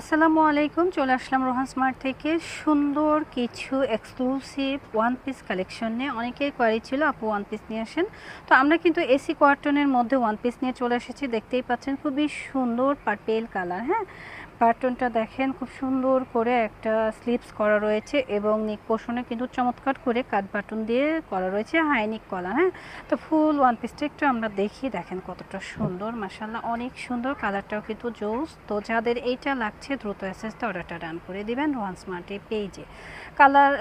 আসসালামু আলাইকুম, চলে আসলাম রোহান স্মার্ট থেকে। সুন্দর কিছু এক্সক্লুসিভ ওয়ান পিস কালেকশন নিয়ে। অনেকেই কোয়ারি ছিল, আপু ওয়ান পিস নিয়ে আসেন? তো আমরা কিন্তু এসি কোয়ার্টনের মধ্যে ওয়ান পিস নিয়ে চলে এসেছি। দেখতেই পাচ্ছেন, খুবই সুন্দর পার্পেল কালার হ্যাঁ? বাটনটা দেখেন, খুব সুন্দর করে একটা স্লিপস করা রয়েছে এবং নিক পোষণে কিন্তু চমৎকার করে কাট বাটন দিয়ে করা রয়েছে হাইনিক কলার হ্যাঁ? তো ফুল ওয়ান পিসটা একটু আমরা দেখি, দেখেন কতটা সুন্দর মাসাল্লাহ অনেক সুন্দর কালারটাও কিন্তু জোস। তো যাদের এইটা লাগছে, দ্রুত এসএসতে অর্ডারটা ডান করে দিবেন ওয়ান স্মার্ট পেজে কালার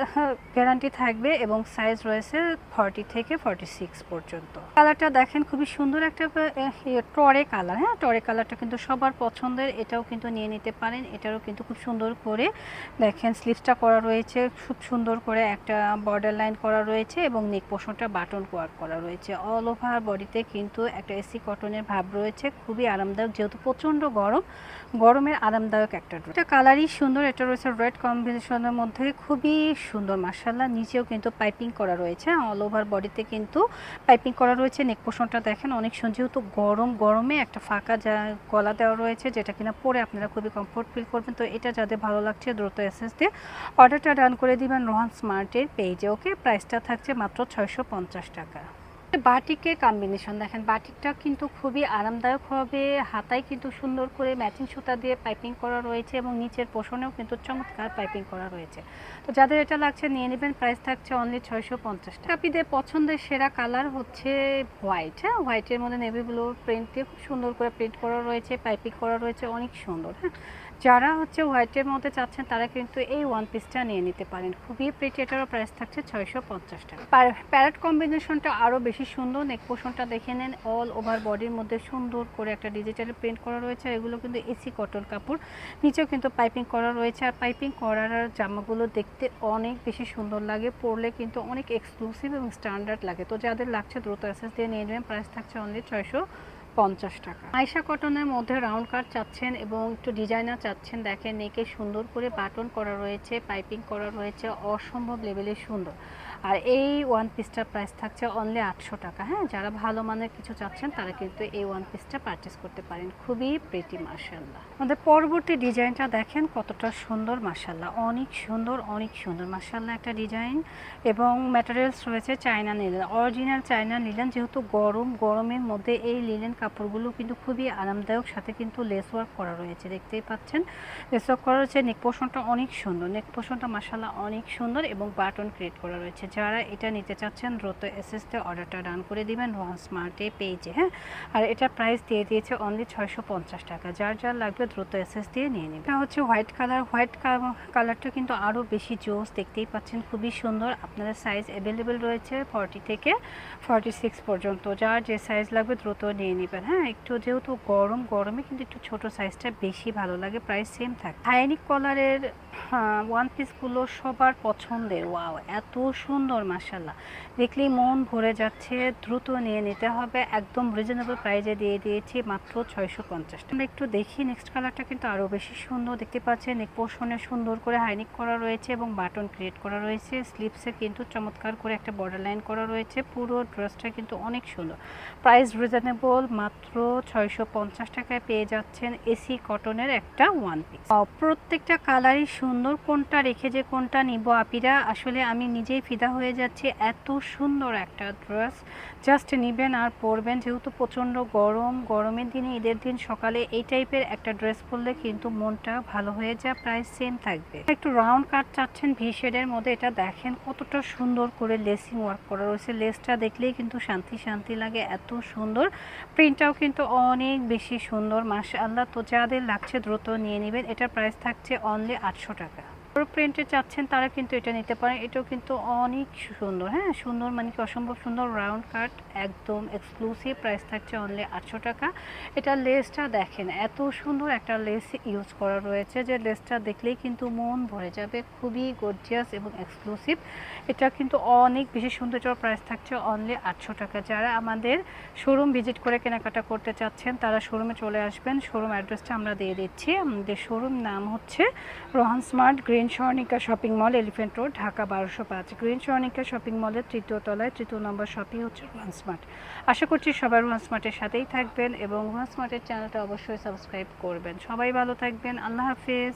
গ্যারান্টি থাকবে এবং সাইজ রয়েছে ফর্টি থেকে ফর্টি সিক্স পর্যন্ত। কালারটা দেখেন, খুবই সুন্দর একটা টরে কালার হ্যাঁ? টরে কালারটা কিন্তু সবার পছন্দের, এটাও কিন্তু নিয়ে নিতে পারেন। এটারও কিন্তু খুব সুন্দর করে দেখেন স্লিভসটা করা রয়েছে, খুব সুন্দর করে একটা বর্ডার লাইন করা রয়েছে এবং নেক পোষণটা বাটন ওয়ার্ক করা রয়েছে। অল ওভার বডিতে কিন্তু একটা এসি কটনের ভাব রয়েছে, খুবই আরামদায়ক, যেহেতু প্রচণ্ড গরম, গরমের আরামদায়ক একটা এটা কালারই সুন্দর, এটা রয়েছে রেড কম্বিনেশনের মধ্যে, খুবই সুন্দর মার্শাল্লাহ নিচেও কিন্তু পাইপিং করা রয়েছে অল ওভার বডিতে কিন্তু পাইপিং করা রয়েছে। নেক পোষণটা দেখেন, অনেক সুন্দর, যেহেতু গরম, গরমে একটা ফাঁকা যা গলা দেওয়া রয়েছে, যেটা কিনা পরে আপনারা খুবই কমফোর্ট ফিল করবেন। তো এটা যাদের ভালো লাগছে দ্রুত এসএস দিয়ে অর্ডারটা ডান করে দিবেন রোহান স্মার্টের পেজে ওকে প্রাইসটা থাকছে মাত্র ছয়শো পঞ্চাশ টাকা। বাটিকের কম্বিনেশন দেখেন, বাটিকটা কিন্তু খুবই আরামদায়ক হবে। হাতায় কিন্তু সুন্দর করে ম্যাচিং সুতা দিয়ে পাইপিং করা রয়েছে এবং নিচের পোষণেও কিন্তু চমৎকার পাইপিং করা রয়েছে। তো যাদের এটা লাগছে, নিয়ে নেবেন। প্রাইস থাকছে অনলি ছয়শো পঞ্চাশ টাকা। আপনাদের পছন্দের সেরা কালার হচ্ছে হোয়াইট হ্যাঁ? হোয়াইটের মধ্যে নেভি ব্লু প্রিন্ট দিয়ে খুব সুন্দর করে প্রিন্ট করা রয়েছে পাইপিং করা রয়েছে, অনেক সুন্দর হ্যাঁ? যারা হচ্ছে হোয়াইটের মধ্যে চাচ্ছেন, তারা কিন্তু এই ওয়ান পিসটা নিয়ে নিতে পারেন। খুবই প্রিটি এটারও প্রাইস থাকছে ছয়শো পঞ্চাশ টাকা। প্যারেট কম্বিনেশনটা আরও বেশি সুন্দর নেক পোষণটা দেখে নেন। অল ওভার বডির মধ্যে সুন্দর করে একটা ডিজিটাল প্রিন্ট করা রয়েছে। আর এগুলো কিন্তু এসি কটন কাপড়। নিচেও কিন্তু পাইপিং করা রয়েছে। আর পাইপিং করার জামাগুলো দেখতে অনেক বেশি সুন্দর লাগে। পরলে কিন্তু অনেক এক্সক্লুসিভ এবং স্ট্যান্ডার্ড লাগে। তো যাদের লাগছে দ্রুত অ্যাসেস দিয়ে নিয়ে নেবেন। প্রাইস থাকছে অনলি ছয়শো পঞ্চাশ টাকা। আয়সা কটনের মধ্যে রাউন্ড কাট চাচ্ছেন এবং একটু ডিজাইনার চাচ্ছেন। দেখেন নেকে সুন্দর করে বাটন করা রয়েছে পাইপিং করা রয়েছে। অসম্ভব লেভেলের সুন্দর। আর এই ওয়ান পিসটার প্রাইস থাকছে অনলি আটশো টাকা হ্যাঁ? যারা ভালো মানের কিছু চাচ্ছেন, তারা কিন্তু এই ওয়ান পিসটা পারচেস করতে পারেন। খুবই প্রেটি মার্শাল্লাহ আমাদের পরবর্তী ডিজাইনটা দেখেন, কতটা সুন্দর মার্শাল্লাহ অনেক সুন্দর অনেক সুন্দর মার্শাল্লাহ একটা ডিজাইন এবং ম্যাটেরিয়ালস রয়েছে চায়না নিলেন অরিজিনাল চায়না নিলেন যেহেতু গরম, গরমের মধ্যে এই লিলেন কাপড়গুলো কিন্তু খুবই আরামদায়ক, সাথে কিন্তু লেস ওয়ার্ক করা রয়েছে, দেখতেই পাচ্ছেন। লেস ওয়ার্ক করা রয়েছে নেক পোষণটা অনেক সুন্দর। নেক পোষণটা মাসাল্লাহ অনেক সুন্দর এবং বাটন ক্রিয়েট করা রয়েছে। যারা এটা নিতে চাচ্ছেন, দ্রুত এসএসতে অর্ডারটা ডান করে দিবেন রোহান স্মার্টে পেজে হ্যাঁ? আর এটা প্রাইস দিয়ে দিয়েছে অনলি ছয়শো পঞ্চাশ টাকা। যার যার লাগবে দ্রুত এসএস দিয়ে নিয়ে নেবে এটা হচ্ছে হোয়াইট কালার হোয়াইট কালারটা কিন্তু আরও বেশি জোস, দেখতেই পাচ্ছেন, খুবই সুন্দর। আপনাদের সাইজ অ্যাভেলেবেল রয়েছে ফর্টি থেকে ফর্টি সিক্স পর্যন্ত। যার যে সাইজ লাগবে দ্রুত নিয়ে নেবেন হ্যাঁ? একটু যেহেতু গরম, গরমে কিন্তু একটু ছোট সাইজটা বেশি ভালো লাগে প্রাইস সেম থাকে। হাইনিক কলারের ওয়ান পিসগুলো সবার পছন্দের ওয়াও এত সুন্দর মাসাল্লাহ দেখলেই মন ভরে যাচ্ছে, দ্রুত নিয়ে নিতে হবে। একদম রিজনেবল প্রাইজে দিয়ে দিয়েছি, মাত্র ছয়শো পঞ্চাশ আমরা একটু দেখি নেক্সট কালারটা কিন্তু আরও বেশি সুন্দর দেখতে পাচ্ছেন। নেক পোর্শনে সুন্দর করে হাইনিক করা রয়েছে এবং বাটন ক্রিয়েট করা রয়েছে। স্লিপসে কিন্তু চমৎকার করে একটা বর্ডার লাইন করা রয়েছে। পুরো ড্রেসটা কিন্তু অনেক সুন্দর। প্রাইস রিজনেবল মাত্র ছয়শো পঞ্চাশ টাকায় পেয়ে যাচ্ছেন এসি কটনের একটা ওয়ান পিস প্রত্যেকটা কালারই সুন্দর। কোনটা রেখে যে কোনটা নিব আপিরা, আসলে আমি নিজেই ফিদা হয়ে যাচ্ছে এত সুন্দর একটা ড্রেস জাস্ট নিবেন আর পরবেন, যেহেতু প্রচণ্ড গরম, গরমের দিনে ঈদের দিন সকালে এই টাইপের একটা ড্রেস পরলে কিন্তু মনটা ভালো হয়ে যায় প্রাইস সেম থাকবে। একটু রাউন্ড কাট চাচ্ছেন ভি শেডের মধ্যে, এটা দেখেন কতটা সুন্দর করে লেসিং ওয়ার্ক করা রয়েছে। লেসটা দেখলেই কিন্তু শান্তি শান্তি লাগে, এত সুন্দর। প্রিন্টটাও কিন্তু অনেক বেশি সুন্দর মাসা আল্লাহ তো যাদের লাগছে দ্রুত নিয়ে নেবেন, এটার প্রাইস থাকছে অনলি আটশো টাকা। প্রিন্টে চাচ্ছেন, তারা কিন্তু এটা নিতে পারেন। এটাও কিন্তু অনেক সুন্দর হ্যাঁ? সুন্দর মানে কি অসম্ভব সুন্দর রাউন্ড কাট একদম এক্সক্লুসিভ প্রাইস থাকছে অনলি আটশো টাকা। এটা লেসটা দেখেন, এত সুন্দর একটা লেস ইউজ করা রয়েছে যে লেসটা দেখলেই কিন্তু মন ভরে যাবে। খুবই গর্জিয়াস এবং এক্সক্লুসিভ এটা কিন্তু অনেক বেশি সুন্দর এটার প্রাইস থাকছে অনলি আটশো টাকা। যারা আমাদের শোরুম ভিজিট করে কেনাকাটা করতে চাচ্ছেন, তারা শোরুমে চলে আসবেন। শোরুম অ্যাড্রেসটা আমরা দিয়ে দিচ্ছি। আমাদের শোরুম নাম হচ্ছে Rohan smart green green Swarnika shopping mall elephant road Dhaka, বারোশো পাঁচ। গ্রিন স্বর্ণিকা শপিং মলের তৃতীয় তলায় তৃতীয় নম্বর শপই হচ্ছে ওয়ান স্মার্ট আশা করছি সবাই ওয়ান স্মার্টের সাথেই থাকবেন এবং ওয়ান স্মার্টের চ্যানেলটা অবশ্যই সাবস্ক্রাইব করবেন। সবাই ভালো থাকবেন। আল্লাহ হাফিজ।